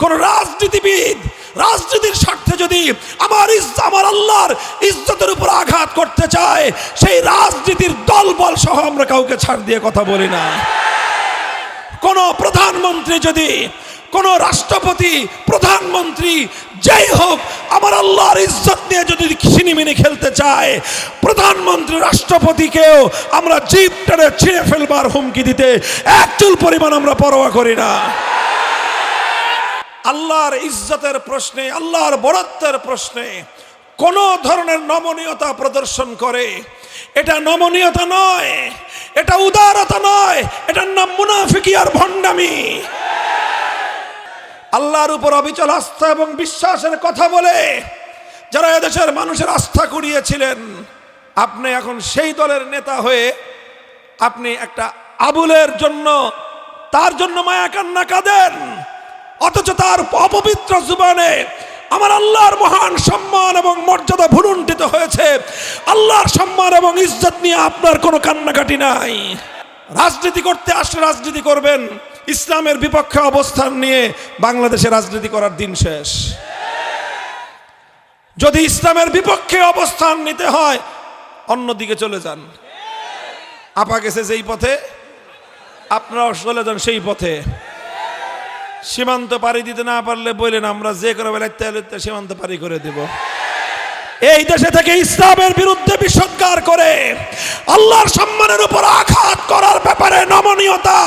কোন রাজনীতিবিদ, রাজনীতির স্বার্থে যদি আমার আমার আল্লাহর ইজ্জতের উপর আঘাত করতে চায়, সেই রাজনীতির দলবল সহ আমরা কাউকে ছাড় দিয়ে কথা বলি না। কোন প্রধানমন্ত্রী যদি, কোন রাষ্ট্রপতি, প্রধানমন্ত্রী, যাই হোক, আমার আল্লাহর ইজ্জত নিয়ে যদি ছিনিমিনি খেলতে চায়, প্রধানমন্ত্রী, রাষ্ট্রপতিকেও আমরা জিপ টেনে ছিঁড়ে ফেলবার হুমকি দিতে এক চুল পরিমাণ আমরা পরোয়া করি না। আল্লাহর ইজ্জতের প্রশ্নে, আল্লাহর বড়ত্বের প্রশ্নে কোন ধরনের নমনীয়তা প্রদর্শন করে? এটা নমনীয়তা নয়, এটা উদারতা নয়, এটার নাম মুনাফিকি আর ভণ্ডামি। আল্লাহর উপর অবিচল আস্থা এবং বিশ্বাসের কথা বলে যারা এদেশের মানুষের আস্থা কুড়িয়েছিলেন, আপনি এখন সেই দলের নেতা হয়ে আপনি একটা আবুলের জন্য, তার জন্য মায়া কান্না কাঁদেন। অথচ তার অপবিত্র জুবানে আমার আল্লাহর মহান সম্মান এবং মর্যাদা ভুলুণ্ঠিত হয়েছে। আল্লাহর সম্মান এবং ইজ্জত নিয়ে আপনার কোনো কান্নাকাটি নাই। রাজনীতি করতে আসলে রাজনীতি করবেন। ইসলামের বিপক্ষে অবস্থান নিয়ে বাংলাদেশে রাজনীতি করার দিন শেষ। যদি ইসলামের বিপক্ষে অবস্থান নিতে হয়, অন্যদিকে চলে যান। আপা গেছে যেই পথে, আপনারাও চলে যান সেই পথে। সীমান্ত পাড়ি দিতে না পারলে বললেন, আমরা যে করে বেলাতে সীমান্ত পাড়ি করে দেব। এই দেশে থেকে ইসলামের বিরুদ্ধে বিষোদ্গার করে, আল্লাহর সম্মানের উপর আঘাত করার ব্যাপারে নমনীয়তা,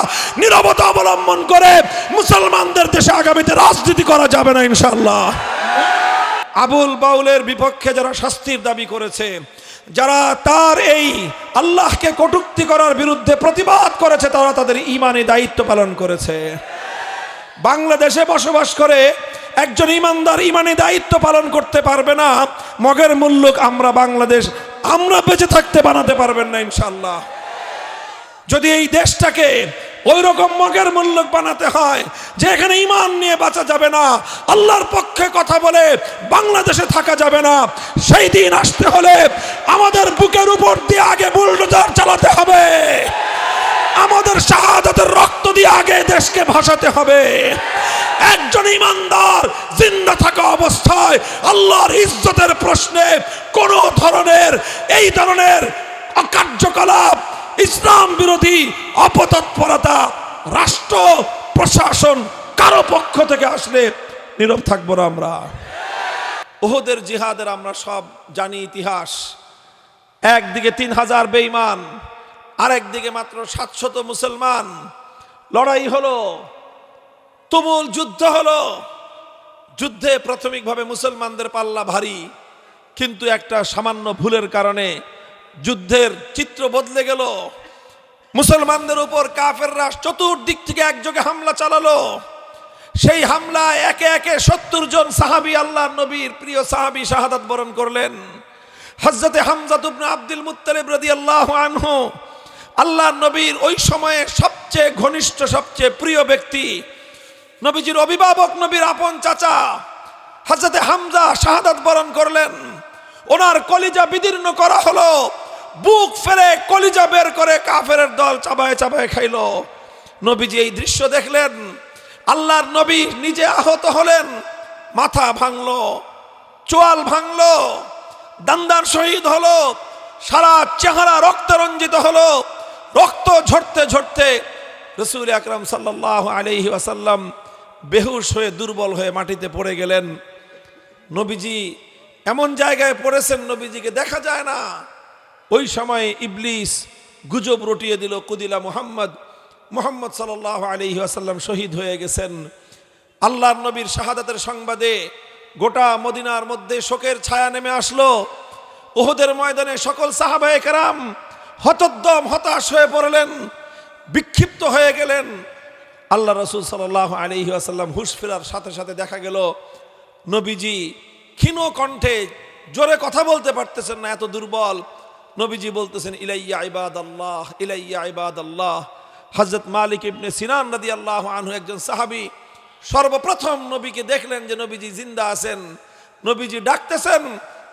নিরবতা অবলম্বন করে মুসলমানদের দেশে আগামীতে রাজনীতি করা যাবে না ইনশাল্লাহ আবুল বাউলের বিপক্ষে যারা শাস্তির দাবি করেছে, যারা তার এই আল্লাহকে কটুক্তি করার বিরুদ্ধে প্রতিবাদ করেছে, তারা তাদের ইমানে দায়িত্ব পালন করেছে। বাংলাদেশে বসবাস করে একজন ইমানদার ইমানে দায়িত্ব পালন করতে পারবে না, মগের মুল্লুক আমরা বাংলাদেশ, আমরা বেঁচে থাকতে বানাতে পারবেন না ইনশাল্লাহ যদি এই দেশটাকে ওই রকম মগের মূল্যক বানাতে হয়, যে এখানে ইমান নিয়ে বাঁচা যাবে না, আল্লাহর পক্ষে কথা বলে বাংলাদেশে থাকা যাবে না, সেই দিন আসতে হলে আমাদের বুকের উপর দিয়ে আগে বুলডোজার চালাতে হবে। আমাদের শাহাদাতের দিয়ে আগে দেশকে ভাসাতে হবে, একজন ইমানদার জিন্দা থাকা অবস্থায় আল্লাহর ইজ্জতের প্রশ্নে কোন ধরনের, এই ধরনের অকার্যকলাপ, ইসলাম বিরোধী অপতৎপরতা, রাষ্ট্র প্রশাসন কারও পক্ষ থেকে আসলে নীরব থাকব না আমরা। ওহদের জিহাদের আমরা সব জানি ইতিহাস। একদিকে তিন হাজার বেঈমান, আরেকদিকে মাত্র সাতশত মুসলমান। লড়াই হলো, তুমুল যুদ্ধ হলো। যুদ্ধে প্রাথমিকভাবে মুসলমানদের পাল্লা ভারী, কিন্তু একটা সামান্য ভুলের কারণে যুদ্ধের চিত্র বদলে গেল। মুসলমানদের উপর কাফেররা চতুর্দিক থেকে একযোগে হামলা চালালো। সেই হামলায় একে একে সত্তর জন সাহাবি আল্লাহ নবীর প্রিয় সাহাবি শাহাদাত বরণ করলেন। হজরতে হামজাত ইবনে আব্দুল মুত্তালিব রাদিয়াল্লাহু আনহু আল্লাহ নবীর ওই সময়ে সবচেয়ে ঘনিষ্ঠ, সবচেয়ে প্রিয় ব্যক্তি নবীজির অভিভাবক নবীর আপন চাচা হজরতে হামজা শাহাদাত বরণ করলেন। ওনার কলিজা বিদীর্ণ করা হলো। বুক ফেলে কলিজা বের করে কাফের দল চাবায় চাবায় খাইলো। নবীজি এই দৃশ্য দেখলেন। আল্লাহর নবী নিজে আহত হলেন। মাথা ভাঙল, চোয়াল ভাঙল, দান্দার শহীদ হলো, সারা চেহারা রক্ত রঞ্জিত হলো, রক্ত ঝরতে ঝরতে রসুল আকরাম সাল্লাহ আলহি ওয়াসাল্লাম বেহুশ হয়ে, দুর্বল হয়ে মাটিতে পড়ে গেলেন। নবীজি এমন জায়গায় পড়েছেন, নবীজিকে দেখা যায় না। ওই সময় ইবলিস গুজব রটিয়ে দিল, কুদিলা মুহাম্মদ, মোহাম্মদ সাল্লাহ আলহি আসাল্লাম শহীদ হয়ে গেছেন। আল্লাহর নবীর শাহাদাতের সংবাদে গোটা মদিনার মধ্যে শোকের ছায়া নেমে আসলো। ওহদের ময়দানে সকল সাহাবায়ে কেরাম হতোদ্দম, হতাশ হয়ে পড়লেন। বিক্ষিপ্ত হয়ে গেলেন। আল্লাহ রসুল সাল্লাহ আলহি আসাল্লাম হুশ ফেরার সাথে সাথে দেখা গেল, নবীজি ক্ষীণ কণ্ঠে জোরে কথা বলতে পারতেছেন না, এত দুর্বল। নবীজি বলতেছেন, ইলাইয়া ইবাদ আল্লাহ ইলাইয়া ইবাদ আল্লাহ হজরত মালিক ইবনে সিনান নদী আল্লাহ আনহু একজন সাহাবি সর্বপ্রথম নবীকে দেখলেন যে নবীজি জিন্দা আছেন। নবীজি ডাকতেছেন,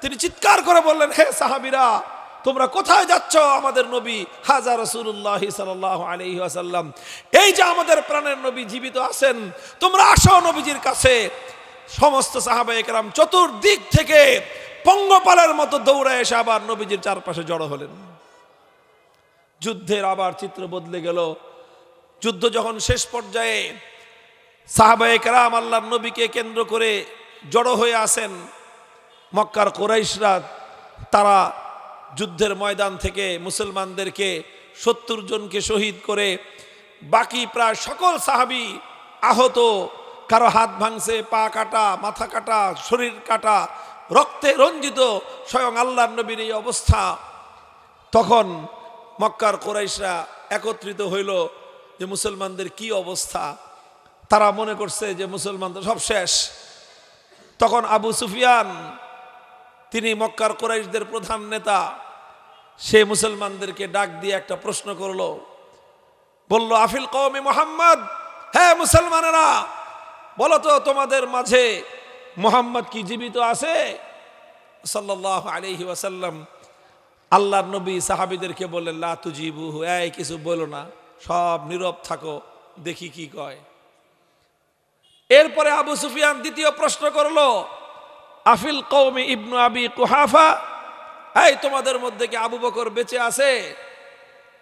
তিনি চিৎকার করে বললেন, হে সাহাবিরা তোমরা কোথায় যাচ্ছ? আমাদের নবী হাজার রসুল্লাহ সাল্লাহ আলহি আসাল্লাম এই যে আমাদের প্রাণের নবী জীবিত আছেন, তোমরা আসো নবীজির কাছে। সমস্ত সাহাবা একরাম চতুর্দিক থেকে পঙ্গপালের মতো দৌড়ে এসে আবার নবীজির চারপাশে জড়ো হলেন। যুদ্ধের আবার চিত্র বদলে গেল। যুদ্ধ যখন শেষ পর্যায়ে সাহাবায়ে কেরাম আল্লাহর নবীকে কেন্দ্র করে জড়ো হয়ে আসেন মক্কার কোরাইশরা, তারা যুদ্ধের ময়দান থেকে মুসলমানদেরকে সত্তর জনকে শহীদ করে বাকি প্রায় সকল সাহাবি আহত, কারও হাত ভাঙছে, পা কাটা, মাথা কাটা, শরীর কাটা, রক্তে রঞ্জিত স্বয়ং আল্লাহর নবীর এই অবস্থা। তখন মক্কার কোরাইশরা একত্রিত হইল যে মুসলমানদের কি অবস্থা। তারা মনে করছে যে মুসলমানদের সব শেষ। তখন আবু সুফিয়ান তিনি মক্কার কোরাইশদের প্রধান নেতা। সে মুসলমানদেরকে ডাক দিয়ে একটা প্রশ্ন করল। বলল, আফিল কৌমি মোহাম্মদ? হ্যাঁ মুসলমানেরা, বলো তো তোমাদের মাঝে মোহাম্মদ কি জীবিত আছে? সাল্লাহ আলহি ওয়াসাল্লাম আল্লাহর নবী সাহাবিদেরকে বললেন, লা তুজিবুহু, এই কিছু বলো না, সব নীরব থাকো, দেখি কি কয়। এরপরে আবু সুফিয়ান দ্বিতীয় প্রশ্ন করল আফিল কৌমি ইবনু আবি কুহাফা। এই, তোমাদের মধ্যে কি আবু বকর বেঁচে আছে?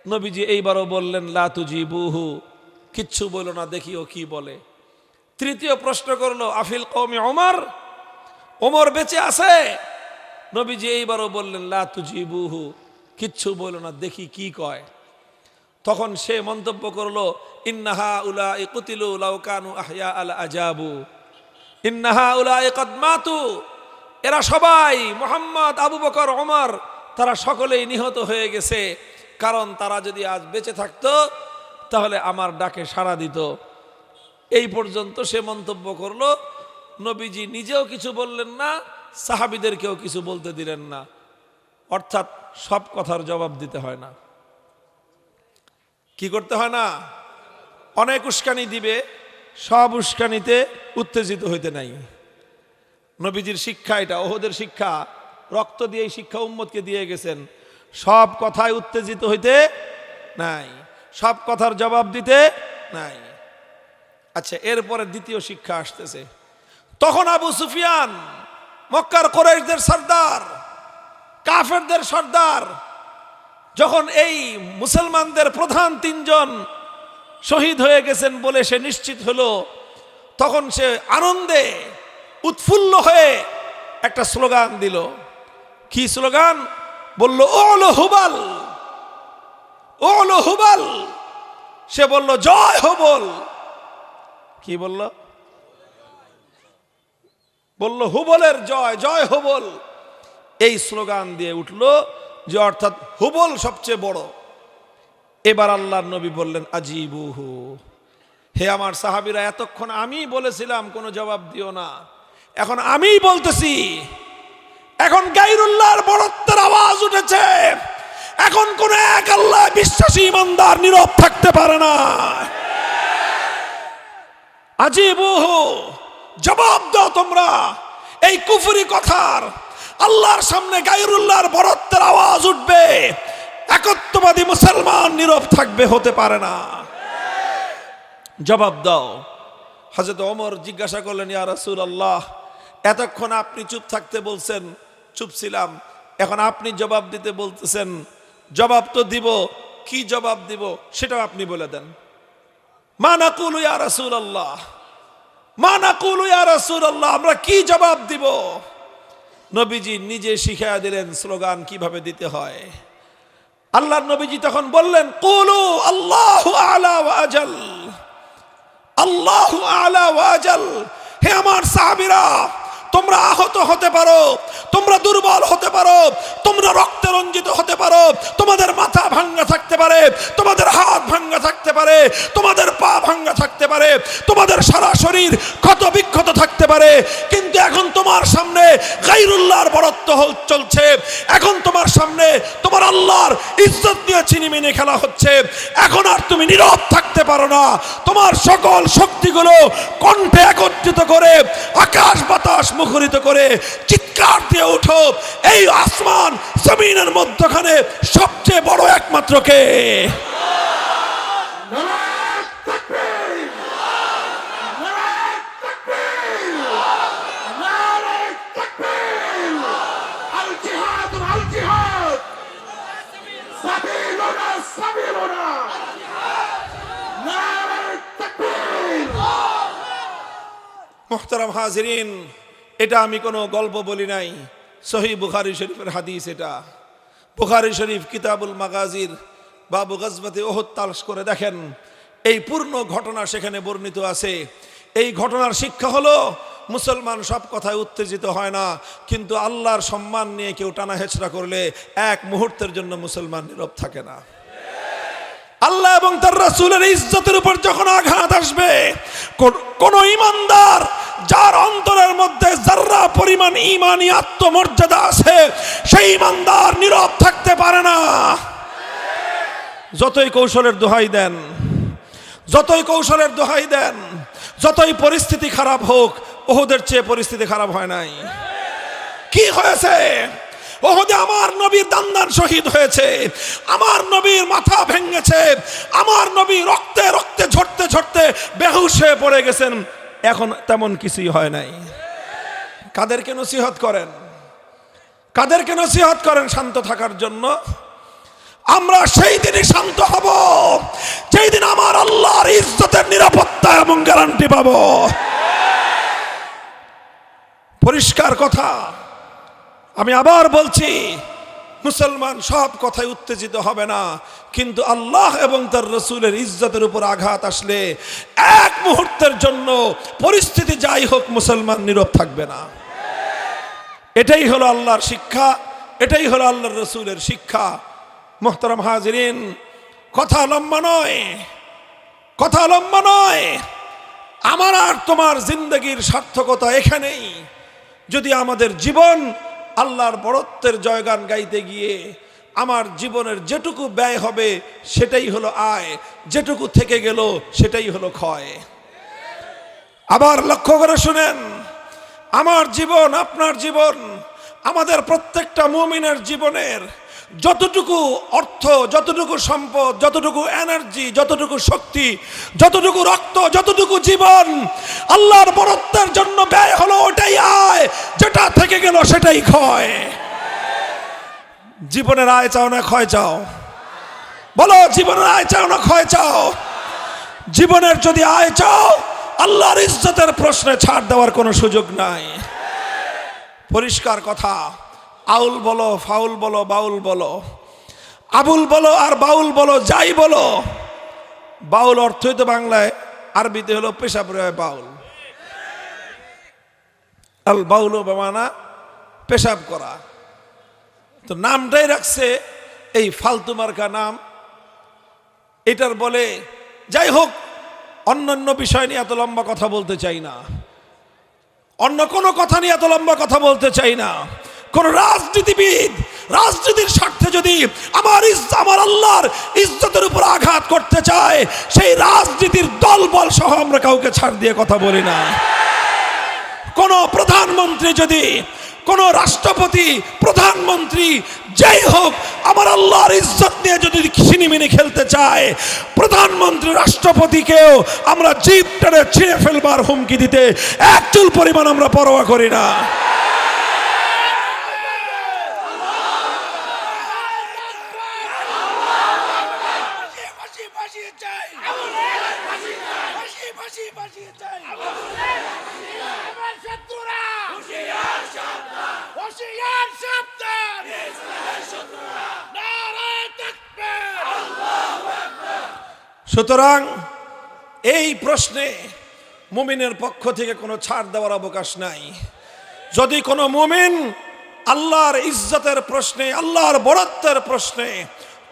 নবীজি এইবারও বললেন, লা তুজিবুহু। কিচ্ছু বলো না, দেখি ও কি বলে। তৃতীয় প্রশ্ন করল, আফিল কৌমি ওমর? ওমর বেঁচে আছে? নবীজি এইবারও বললেন, লা তুজিবুহু। কিচ্ছু বলো না, দেখি কি কয়। তখন সে মন্তব্য করল, ইন্নাহা উলা ইকুতিলু লাউকানু আহয়া আল আজাবু। এরা সবাই মোহাম্মদ, আবু বকর, ওমর, তারা সকলেই নিহত হয়ে গেছে। কারণ তারা যদি আজ বেঁচে থাকত, তাহলে আমার ডাকে সাড়া দিত। এই পর্যন্ত সে মন্তব্য করল, নবীজি নিজেও কিছু বললেন না, সাহাবিদেরকেও কিছু বলতে দিলেন না। অর্থাৎ সব কথার জবাব দিতে হয় না। কি করতে হয় না? অনেক উস্কানি দিবে। সব উস্কানিতে উত্তেজিত হইতে নাই। নবীজির শিক্ষা এটা, ওহদের শিক্ষা। রক্ত দিয়ে এই শিক্ষা উম্মতকে দিয়ে গেছেন। সব কথায় উত্তেজিত হইতে নাই। সব কথার জবাব দিতে নাই। আচ্ছা এরপরে দ্বিতীয় শিক্ষা আসতেছে। তখন আবু সুফিয়ান, মক্কার কোরাইশদের সর্দার, কাফেরদের সর্দার, যখন এই মুসলমানদের প্রধান তিনজন শহীদ হয়ে গেছেন বলে সে নিশ্চিত হলো। তখন সে আনন্দে উৎফুল্ল হয়ে একটা স্লোগান দিল। কি স্লোগান? বলল ওলো হুবাল! ওলো হুবাল! সে বলল, জয় হবল! কি বলল? বলল, হুবলের জয় জয় হুবল! এই স্লোগান দিয়ে উঠল যে অর্থাৎ হুবল সবচেয়ে বড়। এবার আল্লাহর নবী বললেন, আজিবুহু। হে আমার সাহাবিরা, এতক্ষণ আমি বলেছিলাম, কোনো জবাব দিও না। এখন আমি বলতেছি, এখন গাইরুল্লাহর বড়ত্বের আওয়াজ উঠেছে। এখন কোন এক আল্লাহ বিশ্বাসী ইমানদার নীরব থাকতে পারে না। আজিবুহু, জবাব দাও তোমরা। এই কুফুরি কথার আল্লাহর সামনে গাইরুল্লাহর বরত্বের আওয়াজ উঠবে। একত্ববাদী মুসলমান নীরব থাকবে হতে পারে না। জবাব দাও। হজরত ওমর জিজ্ঞাসা করলেন, ইয়া রাসূল আল্লাহ এতক্ষণ আপনি চুপ থাকতে বলছেন, চুপ ছিলাম। এখন আপনি জবাব দিতে বলতেছেন। জবাব তো দিব। কি জবাব দিব সেটাও আপনি বলে দেন। মা নাকুল ইয়া রাসূল আল্লাহ মা নাকুল ইয়া রাসূল আল্লাহ আমরা কি জবাব দিব? নবীজি নিজে শিখাইয়া দিলেন স্লোগান কীভাবে দিতে হয়। আল্লাহ নবীজি তখন বললেন কুলু আল্লাহ আলা ওয়াজাল আল্লাহ আলা ওয়াজাল হে আমার সাহাবীরা তোমরা আহত হতে পারো, তোমরা দুর্বল হতে পারো, তোমরা রক্তে রঞ্জিত হতে পারো, তোমাদের মাথা ভাঙ্গা থাকতে পারে, তোমাদের হাত ভাঙ্গা থাকতে পারে, তোমাদের পা ভাঙ্গা থাকতে পারে, তোমাদের সারা শরীর ক্ষত বিক্ষত থাকতে পারে। কিন্তু এখন তোমার সামনে গাইরুল্লাহর বরত্ব চলছে। এখন তোমার সামনে তোমার আল্লাহর ইজ্জত নিয়ে ছিনিমিনি খেলা হচ্ছে। এখন আর তুমি নীরব থাকতে পারো না। তোমার সকল শক্তিগুলো কণ্ঠে একত্রিত করে আকাশ বাতাস মুখরিত করে চিৎকার দিয়ে উঠো এই আসমান জমিনের মধ্যখানে সবচেয়ে বড় একমাত্র কে الجهاد مع এটা আমি কোনো গল্প বলি নাই। সহি বুখারি শরীফের হাদিস এটা। বুখারি শরীফ কিতাবুল মাগাজির বাবু গজবাতে ওহত তালস করে দেখেন, এই পূর্ণ ঘটনা সেখানে বর্ণিত আছে। এই ঘটনার শিক্ষা হলো, মুসলমান সব কথায় উত্তেজিত হয় না, কিন্তু আল্লাহর সম্মান নিয়ে কেউ টানা হেচড়া করলে এক মুহূর্তের জন্য মুসলমান নীরব থাকে না। আল্লাহ এবং তার রাসুলের ইজ্জতের উপর যখন আঘাত আসবে কোন ইমানদার যার অন্তরের মধ্যে যার্রা পরিমাণ ইমানি আত্মমর্যাদা আছে, সেই ইমানদার নীরব থাকতে পারে না। যতই কৌশলের দোহাই দেন, যতই কৌশলের দোহাই দেন, যতই পরিস্থিতি খারাপ হোক, ওহদের চেয়ে পরিস্থিতি খারাপ হয় নাই। কি হয়েছে? ওহদে আমার নবীর দান্দান শহীদ হয়েছে, আমার নবীর মাথা ভেঙেছে, আমার নবী রক্তে রক্তে ঝরতে ঝরতে বেহুশ হয়ে পড়ে গেছেন। এখন তেমন কিছুই হয় নাই। কাদেরকে নসিহত করেন? কাদেরকে নসিহত করেন শান্ত থাকার জন্য? আমরা সেই দিনই শান্ত হব, যেই দিন আমার আল্লাহর ইজ্জতের নিরাপত্তা এবং গ্যারান্টি পাবো। পরিষ্কার কথা, আমি আবার বলছি মুসলমান সব কথায় উত্তেজিত হবে না। কিন্তু আল্লাহ এবং তার রসুলের ইজ্জতের উপর আঘাত আসলে এক মুহূর্তের জন্য পরিস্থিতি যাই হোক মুসলমান নীরব থাকবে না। এটাই হলো আল্লাহর শিক্ষা, এটাই হলো আল্লাহর রসুলের শিক্ষা। মোহতারাম হাজরিন, কথা লম্বা নয়, কথা লম্বা নয়। আমার আর তোমার জিন্দগির সার্থকতা এখানেই। যদি আমাদের জীবন আল্লাহর বরত্বের জয়গান গাইতে গিয়ে আমার জীবনের যেটুকু ব্যয় হবে সেটাই হলো আয়, যেটুকু থেকে গেল সেটাই হলো ক্ষয়। আবার লক্ষ্য করে শুনেন, আমার জীবন, আপনার জীবন, আমাদের প্রত্যেকটা মুমিনের জীবনের যতটুকু অর্থ, যতটুকু সম্পদ, যতটুকু এনার্জি যতটুকু শক্তি, যতটুকু রক্ত, যতটুকু জীবন, আল্লাহর বরত্বের জন্য ব্যয় হলো ওটাই আয়, যেটা থেকে গেল সেটাই ক্ষয়। জীবনের আয় চাও না ক্ষয় চাও? বলো, জীবনের আয় চাও না ক্ষয় চাও? জীবনের যদি আয় চাও, আল্লাহর ইজ্জতের প্রশ্নে ছাড় দেওয়ার কোনো সুযোগ নাই। পরিষ্কার কথা। আউল বলো, ফাউল বলো, বাউল বলো। আবুল বলো আর বাউল বলো, যাই বলো। বাউল অর্থই তো বাংলায়, আরবিতে হলো পেশাব রে বাউল। আল বাউল বামানা পেশাব করা। তো নামটাই রাখছে এই ফালতু মার্কা নাম। এটার বলে, যাই হোক, অন্যান্য বিষয় নিয়ে এত লম্বা কথা বলতে চাই না। অন্য কোনো কথা নিয়ে এত লম্বা কথা বলতে চাই না। কোন রাজনীতিবিদ, রাজনীতির স্বার্থে যদি আমার আমার আল্লাহর ইজ্জতের উপর আঘাত করতে চায়, সেই রাজনীতির দলবল সহ আমরা কাউকে ছাড় দিয়ে কথা বলি না। কোন প্রধানমন্ত্রী যদি, কোন রাষ্ট্রপতি, প্রধানমন্ত্রী, যাই হোক, আমার আল্লাহর ইজ্জত নিয়ে যদি ছিনিমিনি খেলতে চায়, প্রধানমন্ত্রী, রাষ্ট্রপতিকেও আমরা জিপ টেনে ছিঁড়ে ফেলবার হুমকি দিতে এক চুল পরিমাণ আমরা পরোয়া করি না। সুতরাং এই প্রশ্নে মুমিনের পক্ষ থেকে কোনো ছাড় দেওয়ার অবকাশ নাই। যদি কোনো মুমিন আল্লাহর ইজ্জতের প্রশ্নে, আল্লাহর বরত্বের প্রশ্নে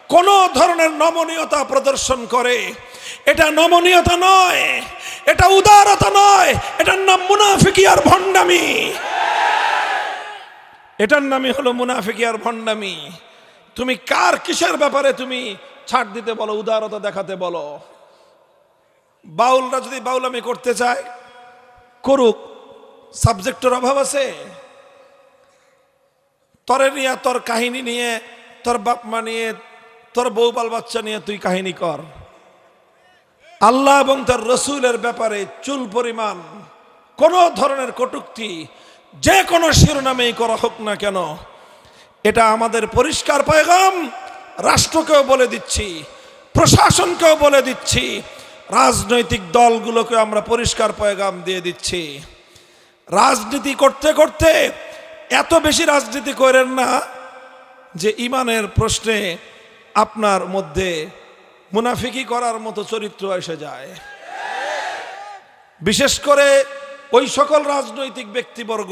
কোনো ধরনের নমনীয়তা প্রদর্শন করে, এটা নমনীয়তা নয়, এটা উদারতা নয়, এটার নাম মুনাফিকি আর ভণ্ডামি। এটার নামই হলো মুনাফিকি আর ভণ্ডামি। তুমি কার কিসের ব্যাপারে তুমি ছাড় দিতে বলো, উদারতা দেখাতে বলো। বাউলরা যদি বাউলামি করতে চায়, করুক। সাবজেক্টের অভাব আছে। তরে নিয়ে, তোর কাহিনী নিয়ে, তোর বাপ মা নিয়ে, তোর বউ বাল বাচ্চা নিয়ে তুই কাহিনী কর। আল্লাহ এবং তার রসুলের ব্যাপারে চুল পরিমাণ, কোনো ধরনের কটুক্তি, যে কোনো শিরোনামেই করা হোক না কেন, এটা আমাদের পরিষ্কার পয়গাম। রাষ্ট্রকেও বলে দিচ্ছি, প্রশাসনকেও বলে দিচ্ছি, রাজনৈতিক দলগুলোকে আমরা পরিষ্কার পয়গাম দিয়ে দিচ্ছি। রাজনীতি করতে করতে এত বেশি রাজনীতি করেন না যে ইমানের প্রশ্নে আপনার মধ্যে মুনাফিকি করার মতো চরিত্র এসে যায়। বিশেষ করে ওই সকল রাজনৈতিক ব্যক্তিবর্গ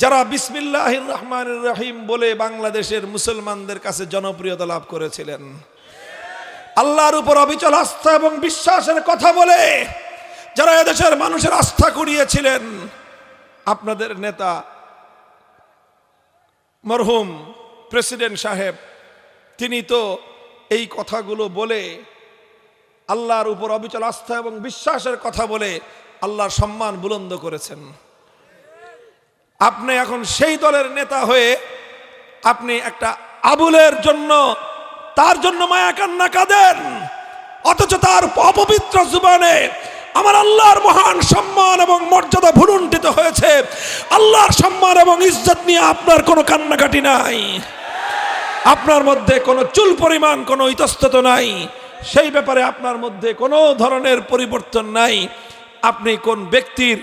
যারা বিসমিল্লাহ রহমান রহিম বলে বাংলাদেশের মুসলমানদের কাছে জনপ্রিয়তা লাভ করেছিলেন। আল্লাহর উপর অবিচল আস্থা এবং বিশ্বাসের কথা বলে যারা এদেশের মানুষের আস্থা কুড়িয়েছিলেন, আপনাদের নেতা মরহুম প্রেসিডেন্ট সাহেব, তিনি তো এই কথাগুলো বলে আল্লাহর উপর অবিচল আস্থা এবং বিশ্বাসের কথা বলে আল্লাহর সম্মান বুলন্দ করেছেন। আপনি এখন সেই দলের নেতা হয়ে আপনি একটা আবুলের জন্য, তার জন্য মায়া কান্না কাঁদেন। অথচ তার অপবিত্র জুবানে আমার আল্লাহর মহান সম্মান এবং মর্যাদা ভুলুণ্ঠিত হয়েছে। আল্লাহর সম্মান এবং ইজ্জত নিয়ে আপনার কোনো কান্নাকাটি নাই। আপনার মধ্যে কোনো চুল পরিমাণ, কোনো ইতস্তত নাই। সেই ব্যাপারে আপনার মধ্যে কোনো ধরনের পরিবর্তন নাই। আপনি কোন ব্যক্তির,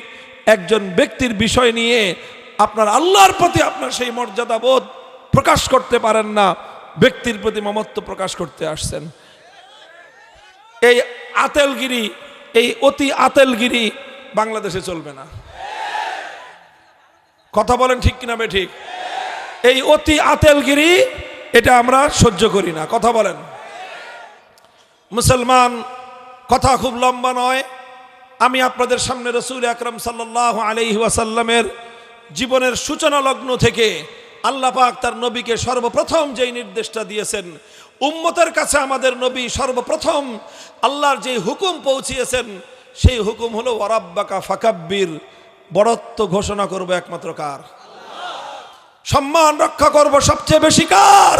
একজন ব্যক্তির বিষয় নিয়ে আপনার আল্লাহর প্রতি আপনার সেই মর্যাদা বোধ প্রকাশ করতে পারেন না, ব্যক্তির প্রতি মমত্ব প্রকাশ করতে আসছেন। এই আতেলগিরি, এই অতি আতেলগিরি বাংলাদেশে চলবে না। কথা বলেন ঠিক কিনা বে ঠিক? এই অতি আতেলগিরি, এটা আমরা সহ্য করি না। কথা বলেন। মুসলমান, কথা খুব লম্বা নয়। আমি আপনাদের সামনে রসুল আকরম সাল্লাহ আলহি ওয়াসাল্লামের জীবনের সূচনা লগ্ন থেকে আল্লাহ পাক তার নবীকে সর্বপ্রথম যেই নির্দেশটা দিয়েছেন, উম্মতের কাছে আমাদের নবী সর্বপ্রথম আল্লাহর যে হুকুম পৌঁছিয়েছেন, সেই হুকুম হলো ওরাব্বাকা ফাকাব্বির। বড়ত্ব ঘোষণা করব একমাত্র কার? সম্মান রক্ষা করব সবচেয়ে বেশি কার?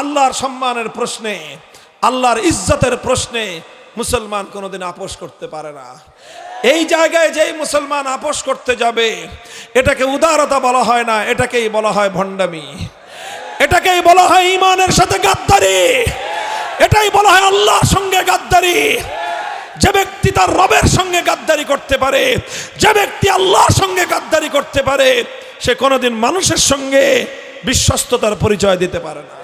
আল্লাহর সম্মানের প্রশ্নে, আল্লাহর ইজ্জতের প্রশ্নে মুসলমান কোনোদিন আপোষ করতে পারে না। এই জায়গায় যেই মুসলমান আপোষ করতে যাবে, এটাকে উদারতা বলা হয় না, এটাকেই বলা হয় ভণ্ডামি। এটাকেই বলা হয় ইমানের সাথে গাদ্দারি। এটাই বলা হয় আল্লাহর সঙ্গে গাদ্দারি। যে ব্যক্তি তার রবের সঙ্গে গাদ্দারি করতে পারে, যে ব্যক্তি আল্লাহর সঙ্গে গাদ্দারি করতে পারে, সে কোনোদিন মানুষের সঙ্গে বিশ্বস্ততার পরিচয় দিতে পারে না।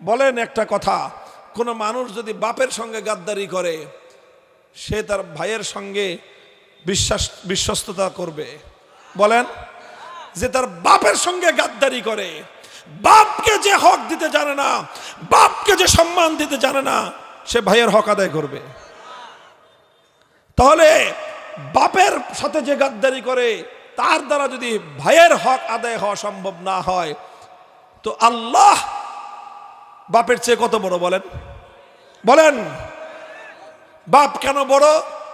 বলেন একটা কথা, কোনো মানুষ যদি বাপের সঙ্গে গাদ্দারি করে সে তার ভাইয়ের সঙ্গে বিশ্বাস, বিশ্বস্ততা করবে। বলেন, যে তার বাপের সঙ্গে গাদ্দারি করে, বাপকে যে হক দিতে জানে না, বাপকে যে সম্মান দিতে জানে না, সে ভাইয়ের হক আদায় করবে। তাহলে বাপের সাথে যে গাদ্দারি করে, তার দ্বারা যদি ভাইয়ের হক আদায় হওয়া সম্ভব না হয়, তো আল্লাহ বাপের চেয়ে কত বড় বলেন? বলেন বাপ কেন বড়?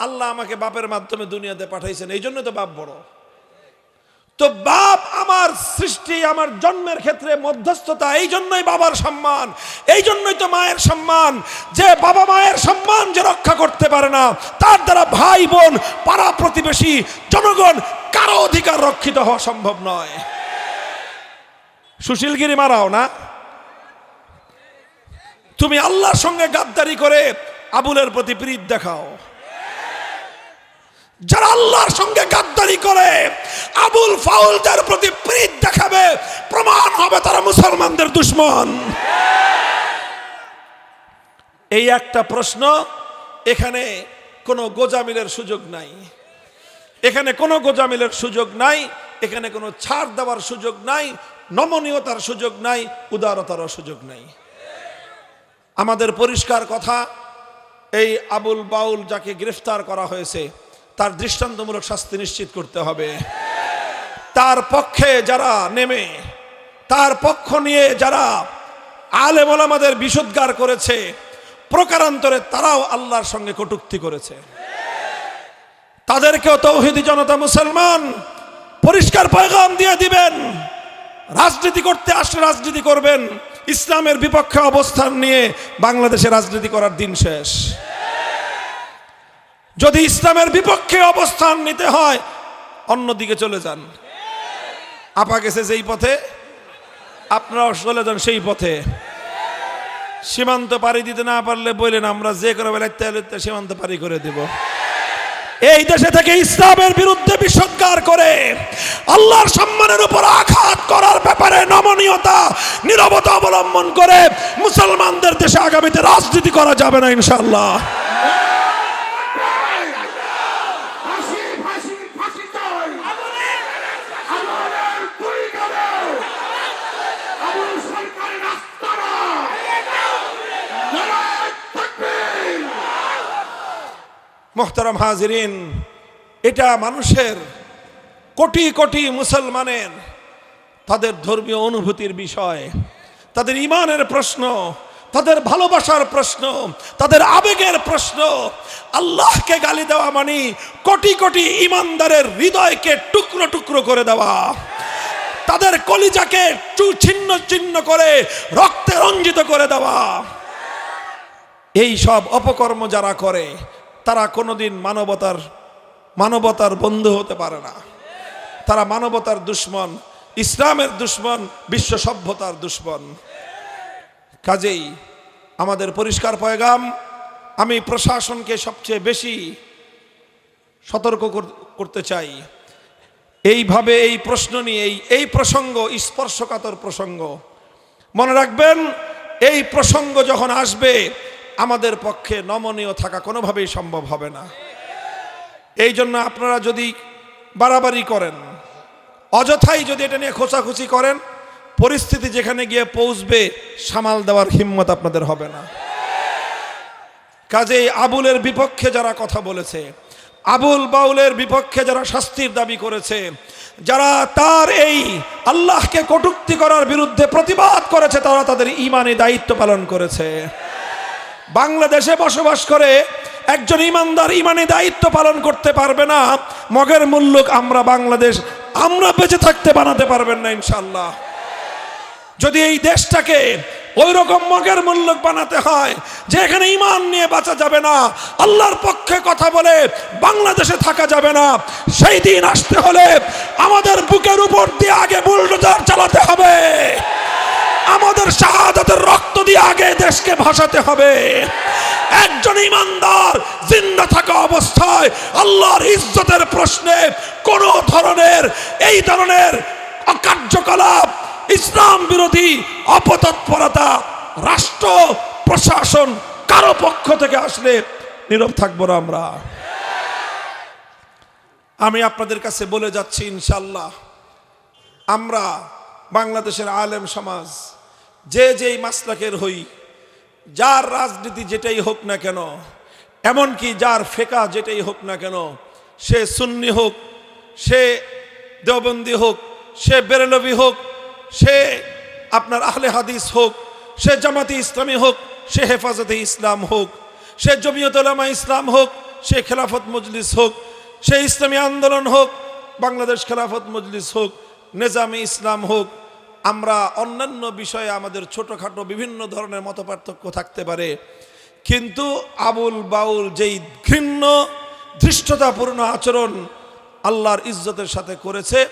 আল্লাহ আমাকে বাপের মাধ্যমে দুনিয়াতে পাঠাইছেন, এই জন্য তো বাপ বড়। তো বাপ আমার সৃষ্টি, আমার জন্মের ক্ষেত্রে মধ্যস্থতা, এই জন্যই বাবার সম্মান, এই জন্যই তো মায়ের সম্মান। যে বাবা মায়ের সম্মান যে রক্ষা করতে পারে না, তার দ্বারা ভাই বোন, পাড়া প্রতিবেশী, জনগণ কারও অধিকার রক্ষিত হওয়া সম্ভব নয়। সুশীলগিরি মারাও না। তুমি আল্লাহর সঙ্গে গাদ্দারি করে আবুলের প্রতি প্রীত দেখাও। যারা আল্লাহর সঙ্গে গাদ্দারি করে, আবুল ফাউলদের প্রতি প্রীত দেখাবে, প্রমাণ হবে তারা মুসলমানদের দুশ্মন। এই একটা প্রশ্ন, এখানে কোনো গোজামিলের সুযোগ নাই। এখানে কোনো গোজামিলের সুযোগ নাই, এখানে কোনো ছাড় দেওয়ার সুযোগ নাই, নমনীয়তার সুযোগ নাই, উদারতারও সুযোগ নাই। আমাদের পরিষ্কার কথা এই আবুল বাউল যাকে গ্রেফতার করা হয়েছে, তার দৃষ্টান্তমূলক শাস্তি নিশ্চিত করতে হবে। তার পক্ষে যারা নেমে, তার পক্ষ নিয়ে যারা আলেম ওলামাদের বিশুদ্গার করেছে, প্রকারান্তরে তারাও আল্লাহর সঙ্গে কটুক্তি করেছে। তাদের তাদেরকেও তৌহিদি জনতা মুসলমান পরিষ্কার পয়গাম দিয়ে দিবেন। রাজনীতি করতে আসলে রাজনীতি করবেন। ইসলামের বিপক্ষে অবস্থান নিয়ে বাংলাদেশে রাজনীতি করার দিন শেষ। যদি ইসলামের বিপক্ষে অবস্থান নিতে হয়, অন্যদিকে চলে যান। আপা গেছে যেই পথে, আপনারাও চলে যান সেই পথে। সীমান্ত পাড়ি দিতে না পারলে বললেন, আমরা যে করে বেলাতে সীমান্ত পাড়ি করে দেব। এই দেশে থেকে ইসলামের বিরুদ্ধে বিষোদ্গার করে আল্লাহর সম্মানের উপর আঘাত করার ব্যাপারে নমনীয়তা নিরবতা অবলম্বন করে মুসলমানদের দেশে আগামীতে রাজনীতি করা যাবে না ইনশাল্লাহ মোহতারাম হাজিরিন, এটা মানুষের কোটি কোটি মুসলমানের তাদের ধর্মীয় অনুভূতির বিষয়, তাদের ইমানের প্রশ্ন, তাদের ভালোবাসার প্রশ্ন, তাদের আবেগের প্রশ্ন। আল্লাহকে গালি দেওয়া মানে কোটি কোটি ইমানদারের হৃদয়কে টুকরো টুকরো করে দেওয়া। তাদের কলিজাকে চু- ছিন্ন ছিন্ন করে রক্তে রঞ্জিত করে দেওয়া। এই সব অপকর্ম যারা করে, তারা কোনোদিন মানবতার মানবতার বন্ধু হতে পারে না। তারা মানবতার দুশ্মন। ইসলামের দুশ্মন, বিশ্ব সভ্যতার দুশ্মন। কাজেই আমাদের পরিষ্কার পয়গাম, আমি প্রশাসনকে সবচেয়ে বেশি সতর্ক করতে চাই। এইভাবে এই প্রশ্ন নিয়ে, এই প্রসঙ্গ স্পর্শকাতর প্রসঙ্গ। মনে রাখবেন, এই প্রসঙ্গ যখন আসবে, আমাদের পক্ষে নমনীয় থাকা কোনোভাবেই সম্ভব হবে না। এই জন্য আপনারা যদি বাড়াবাড়ি করেন অযথাই যদি এটা নিয়ে খোঁচাখুচি করেন, পরিস্থিতি যেখানে গিয়ে পৌঁছবে, সামাল দেওয়ার হিম্মত আপনাদের হবে না। কাজেই আবুলের বিপক্ষে যারা কথা বলেছে, আবুল বাউলের বিপক্ষে যারা শাস্তির দাবি করেছে, যারা তার এই আল্লাহকে কটুক্তি করার বিরুদ্ধে প্রতিবাদ করেছে, তারা তাদের ইমানে দায়িত্ব পালন করেছে। বাংলাদেশে বসবাস করে একজন ইমানদার ইমানে দায়িত্ব পালন করতে পারবে না, মগের মুল্লুক আমরা বাংলাদেশ আমরা বেঁচে থাকতে বানাতে পারবেন না ইনশাল্লাহ যদি এই দেশটাকে ওই রকম মগের মূল্যক বানাতে হয় যে এখানে ইমান নিয়ে বাঁচা যাবে না, আল্লাহর পক্ষে কথা বলে বাংলাদেশে থাকা যাবে না, সেই দিন আসতে হলে আমাদের বুকের উপর দিয়ে আগে বুলডোজার চালাতে হবে। আমাদের শাহাদাতের রক্ত দিয়ে আগে দেশকে ভাসাতে হবে। একজন ইমানদার জিন্দা থাকা অবস্থায় আল্লাহর ইজ্জতের প্রশ্নে কোন ধরনের এই ধরনের অকার্যকলাপ, ইসলাম বিরোধী অপতৎপরতা, রাষ্ট্র প্রশাসন কারও পক্ষ থেকে আসলে নীরব থাকব না আমরা। আমি আপনাদের কাছে বলে যাচ্ছি ইনশাল্লাহ আমরা বাংলাদেশের আলেম সমাজ, যে যেই মাসলাকের হই যার রাজনীতি যেটাই হোক না কেন, এমনকি যার ফেকা যেটাই হোক না কেন, সে সুন্নি হোক, সে দেওবন্দি হোক, সে বেরেলবি হোক, সে আপনার আহলে হাদিস হোক, সে জামাতি ইসলামী হোক, সে হেফাজতে ইসলাম হোক, সে জমিয়ত উলামা ইসলাম হোক, সে খেলাফত মজলিস হোক, সে ইসলামী আন্দোলন হোক, বাংলাদেশ খেলাফত মজলিস হোক, নেজামে ইসলাম হোক আমরা অন্যান্য বিষয়ে আমাদের ছোটোখাটো বিভিন্ন ধরনের মতপার্থক্য থাকতে পারে। কিন্তু আবুল বাউল যেই ঘৃণ্য, ধৃষ্টতাপূর্ণ আচরণ আল্লাহর ইজ্জতের সাথে করেছে,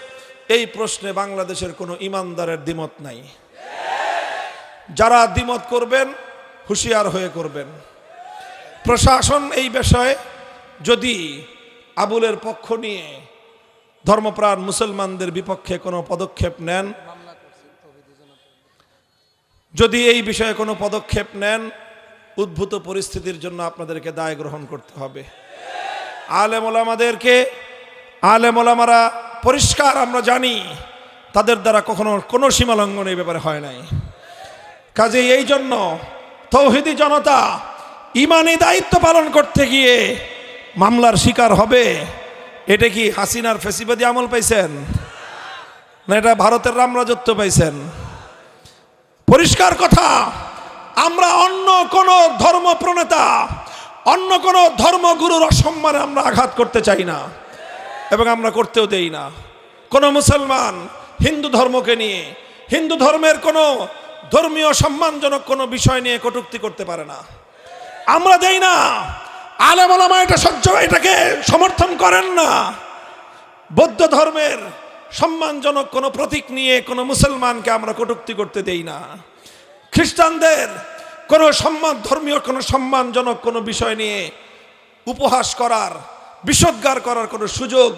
এই প্রশ্নে বাংলাদেশের কোনো ইমানদারের দ্বিমত নাই। যারা দ্বিমত করবেন, হুঁশিয়ার হয়ে করবেন। প্রশাসন এই বিষয়ে যদি আবুলের পক্ষ নিয়ে ধর্মপ্রাণ মুসলমানদের বিপক্ষে কোনো পদক্ষেপ নেন যদি এই বিষয়ে কোনো পদক্ষেপ নেন, উদ্ভূত পরিস্থিতির জন্য আপনাদেরকে দায় গ্রহণ করতে হবে। আলেম ওলামাদেরকে, আলেম ওলামারা পরিষ্কার আমরা জানি, তাদের দ্বারা কখনো কোনো সীমালঙ্ঘন এই ব্যাপারে হয় নাই। কাজে এই জন্য তৌহিদি জনতা ইমানি দায়িত্ব পালন করতে গিয়ে মামলার শিকার হবে। এটা কি হাসিনার ফেসিবাদী আমল পাইছেন? না, এটা ভারতের রামরাজত্ব পাইছেন? পরিষ্কার কথা, আমরা অন্য কোন ধর্ম প্রণেতা, অন্য কোনো ধর্মগুরুর অসম্মানে আমরা আঘাত করতে চাই না এবং আমরা করতেও দেই না। কোনো মুসলমান হিন্দু ধর্মকে নিয়ে, হিন্দু ধর্মের কোনো ধর্মীয় সম্মানজনক কোনো বিষয় নিয়ে কটূক্তি করতে পারে না। আমরা দেই না। আলেম এটা সহ্য, এটাকে সমর্থন করেন না। বৌদ্ধ ধর্মের সম্মানজনক কোনো প্রতীক নিয়ে কোনো মুসলমানকে আমরা কটূক্তি করতে দেই না। খ্রিস্টানদের কোনো সম্মান, ধর্মীয় কোনো সম্মানজনক কোনো বিষয় নিয়ে উপহাস করার, বিষোদ্গার করার কোনো সুযোগ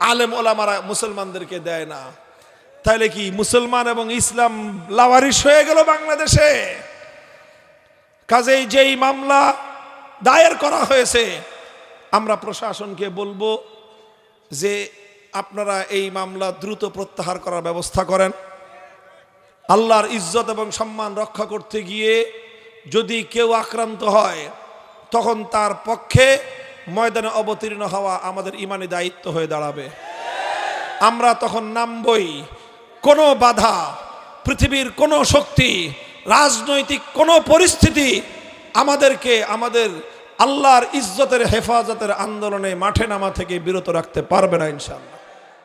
আলেম ওলামারা মুসলমানদেরকে দেয় না। তাহলে কি মুসলমান এবং ইসলাম লাওয়ারিস হয়ে গেল বাংলাদেশে? কাজেই যেই মামলা দায়ের করা হয়েছে, আমরা প্রশাসনকে বলব যে আপনারা এই মামলা দ্রুত প্রত্যাহার করার ব্যবস্থা করেন। আল্লাহর ইজ্জত এবং সম্মান রক্ষা করতে গিয়ে যদি কেউ আক্রান্ত হয়, তখন তার পক্ষে ময়দানে অবতীর্ণ হওয়া আমাদের ইমানি দায়িত্ব হয়ে দাঁড়াবে। আমরা তখন নামবই। কোনো বাধা, পৃথিবীর কোনো শক্তি, রাজনৈতিক কোনো পরিস্থিতি আমাদেরকে আমাদের আল্লাহর ইজ্জতের হেফাজতের আন্দোলনে মাঠে নামা থেকে বিরত রাখতে পারবে না ইনশাল্লাহ